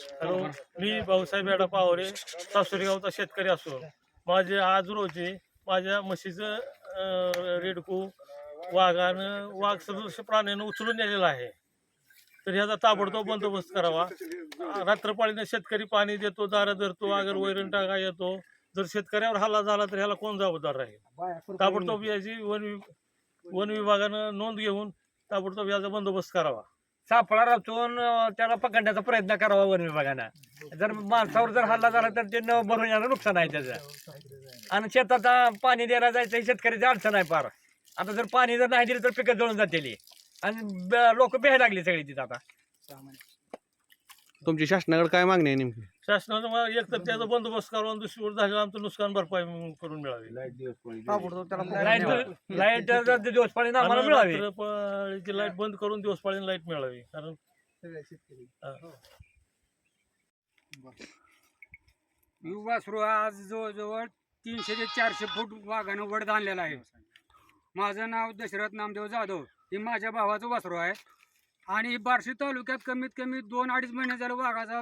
Hello मी भाऊसाहेब याडा पावरे सासुरी गावचा शेतकरी असो. माझे आज रोजी माझ्या म्हशीचं रेडकू वाघानं वाघ सदृश प्राण्यानं उचलून नेलेला आहे. तर ह्याचा ताबडतोब बंदोबस्त करावा. रात्रपाळीने शेतकरी पाणी देतो दारा धरतो अगर वैरण टाका येतो. जर शेतकऱ्यावर हल्ला झाला तर ह्याला कोण जबाबदार राहील? ताबडतोब याची वन वि- वन विभागानं नोंद घेऊन ताबडतोब याचा बंदोबस्त करावा. सापळा रचून त्याला पकडण्याचा प्रयत्न करावा वन विभागानं. जर माणसावर जर हल्ला झाला तर ते न भरून येणार नुकसान आहे त्याचं. आणि शेतात पाणी द्यायला जायचं शेतकऱ्याची अडचण आहे फार. आता जर पाणी जर नाही दिलं तर पिकं जळून जातील आणि लोक बेहायला लागली सगळी तिथं आता. तुमची शासनाकडे काय मागणी आहे नेमकी? शासनानं मला एक तर त्याचा बंदोबस्त करावा आणि दुसरी गोष्ट झालेलं आमचं नुकसान भरपाई करून मिळावी. लाइट लाइट दिवस पाणी आम्हाला आणि मिळावी. रात्रपाळीची लाइट बंद करून दिवस पाळीने लाइट मिळावी. कारण हा. युवा सुरू आज जवळजवळ तीनशे ते चारशे फूट वाघानं वड आणलेला आहे. माझं नाव दशरथ नामदेव जाधव. हे माझ्या भावाचं वासरू आहे. आणि बार्शी तालुक्यात कमीत कमी दोन अडीच महिने झालं वाघाचा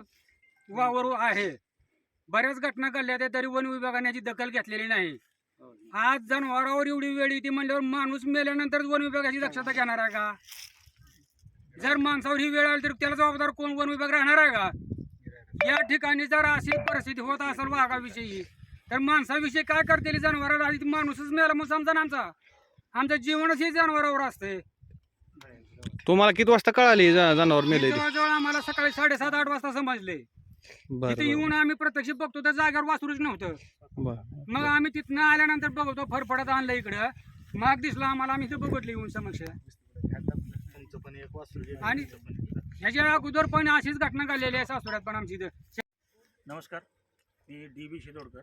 वावर आहे. बऱ्याच घटना घडल्या त्या तरी वन विभागाने याची दखल घेतलेली नाही. आज जनावरावर एवढी वेळ येते म्हणल्यावर माणूस मेल्यानंतर वन विभागाची दक्षता घेणार आहे का? जर माणसावर ही वेळ आली तर त्याला जबाबदार कोण वन विभाग राहणार आहे का? या ठिकाणी जर अशी परिस्थिती होत असेल वाघाविषयी तर माणसाविषयी काय करतील जनावराला? आधी माणूसच मेला मग समजा आमचा. आमचं जीवनच हे जनावरावर असते. तुम्हाला किती वाजता कळाली जनावर मेले जवळजवळ आम्हाला सकाळी साडेसात आठ वाजता समजले. तिथे येऊन आम्ही प्रत्यक्ष बघतो तर जागेवर वासरूच नव्हतं. मग आम्ही तिथनं आल्यानंतर बघतो फरफडत आणलं इकडं. मग दिसलं आम्हाला आम्ही ते बघितलं येऊन समक्ष. आणि ह्याच्या अगोदर पण अशीच घटना घडलेली आहे सासवड्यात पण आमची इथं. नमस्कार मी डी बी शिदोडकर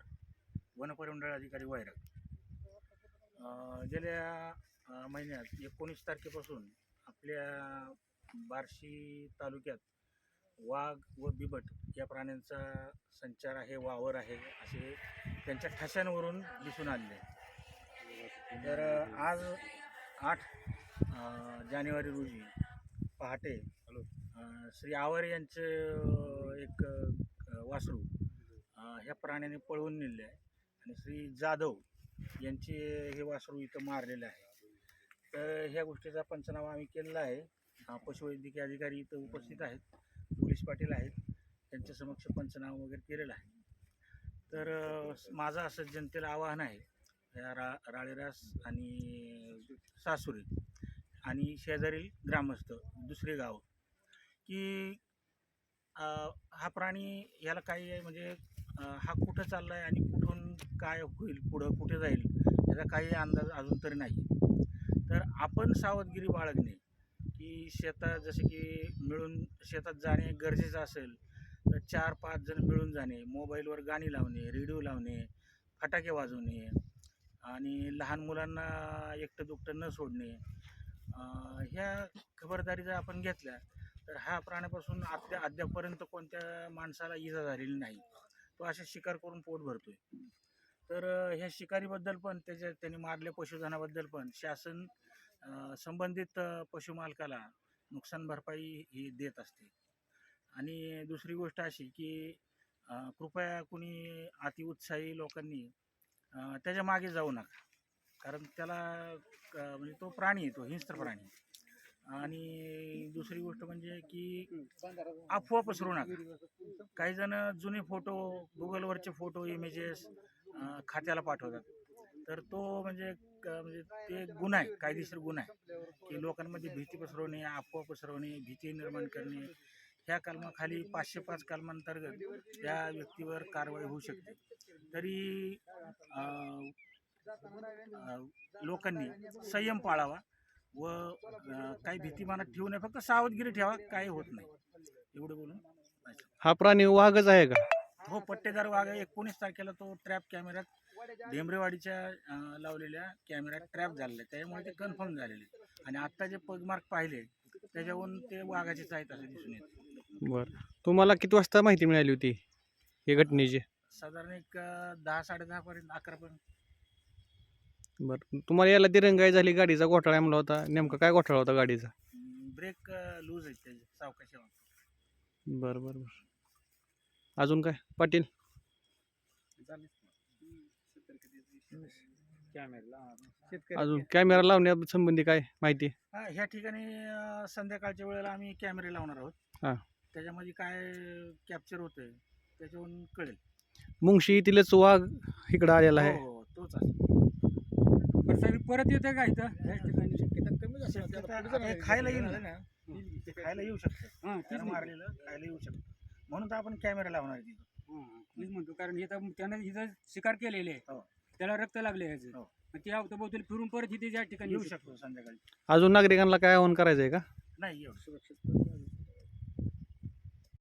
वनपरिमंडळ अधिकारी वैराग अं, गेल्या महिन्यात एकोणीस तारखेपासून आपल्या बार्शी तालुक्यात वाघ व बिबट या प्राण्यांचा संचार आहे वावर आहे असे त्यांच्या ठशांवरून दिसून आहे. तर आज आठ जानेवारी रोजी पहाटे श्री आवर यांचं एक वासरू ह्या प्राण्याने पळवून नेले आहे. आणि श्री जाधव यांचे हे वासरू इथं मारलेलं आहे. तर ह्या गोष्टीचा पंचनामा आम्ही केलेला आहे. पशुवैद्यकीय अधिकारी इथं उपस्थित आहेत. पोलीस पाटील आहेत. त्यांच्या समक्ष पंचनामा वगैरे केलेला आहे. तर माझं असं जनतेला आवाहन आहे या रा राळेरास आणि सासुरी आणि शेजारील ग्रामस्थ दुसरे गाव की हा प्राणी याला काही आहे म्हणजे हा कुठं चालला आहे आणि कुठून काय होईल पुढं कुठे जाईल याचा काही अंदाज अजून तरी नाही. तर आपण सावधगिरी बाळगणे की शेतात जसे की मिळून शेतात जाणे गरजेचं असेल तर चार पाच जण मिळून जाणे मोबाईलवर गाणी लावणे रेडिओ लावणे फटाके वाजवणे आणि लहान मुलांना एकटं दुकटं न सोडणे ह्या खबरदारी जर आपण घेतल्या तर हा प्राण्यापासून अद्या अद्यापर्यंत कोणत्या माणसाला इजा झालेली नाही. तो अशा शिकार करून पोट भरतोय. तर ह्या शिकारीबद्दल पण त्याच्या त्यांनी मारल्या पशुधनाबद्दल पण शासन संबंधित पशुमालकाला नुकसान भरपाई ही देत असते. आणि दुसरी गोष्ट अशी की कृपया कुणी अतिउत्साही लोकांनी त्याच्यामागे जाऊ नका. कारण त्याला क- म्हणजे तो प्राणी आहे तो हिंस्त्र प्राणी आणि दुसरी गोष्ट म्हणजे की अफवा पसरू नका. काही जण जुने फोटो गुगलवरचे फोटो इमेजेस खात्याला पाठवतात. तर तो म्हणजे म्हणजे ते गुन्हा आहे कायदेशीर गुन्हा आहे की लोकांमध्ये भीती पसरवणे अफवा पसरवणे भीती निर्माण करणे ह्या कलमाखाली पाचशे पाच कलमांतर्गत त्या व्यक्तीवर कारवाई होऊ शकते. तरी लोकांनी संयम पाळावा व काही भीती मनात ठेवू नये फक्त सावधगिरी ठेवा काही होत नाही. एवढं बोलून. हा प्राणी वाघच आहे का? हो पट्टेदार वाघ एकोणीस तारखेला तो ट्रॅप कॅमेऱ्यात ढेमरेवाडीच्या अं, लावलेल्या कॅमेऱ्यात ट्रॅप झालेला आहे त्यामुळे ते कन्फर्म झालेले. आहे. आणि आत्ता जे पगमार्क पाहिले त्याच्यावरून ते वाघाचेच आहेत असं दिसून येते. बर. तुम्हाला किती वाजता माहिती मिळाली होती या घटनेची? साधारण एक दहा साडे दहा पर्यंत अकरा पर्यंत. बर. तुम्हाला याला दिरंगाई झाली गाडीचा घोटाळा म्हणला होता. नेमका काय घोटाळा होता गाडीचा? ब्रेक लूज आहेत त्याचे सावकाश. बर बर बर. अजून काय? पाटील? अजून कॅमेरा लावण्यासंबंधी काय माहिती? हा, ह्या ठिकाणी अं, संध्याकाळच्या वेळेला आम्ही कॅमेरे लावणार आहोत. हा. त्याच्यामध्ये काय कॅप्चर होतंय त्याच्यावरून कळेल. मुंगशी येथीलच वाघ इकडं आलेला आहे. हो हो, तोच आहे. बरं साहेब परत येतं का इथं? या ठिकाणी शक्यता आता हे खायला येईल. ना. खायला येऊ शकतं. हां त्यानं. मारलेलं खायला येऊ शकतं. म्हणून तर आपण कॅमेरा लावणार आहे तिथं. हां, म्हणतो. कारण इथं त्यानं इथं शिकार केलेले आहे. हो. त्याला रक्त लागले ह्याचं हो. मग ते फिरून परत इथे या ठिकाणी येऊ शकतो संध्याकाळी. अजून नागरिकांना काय आवाहन करायचं आहे का? नाही येऊ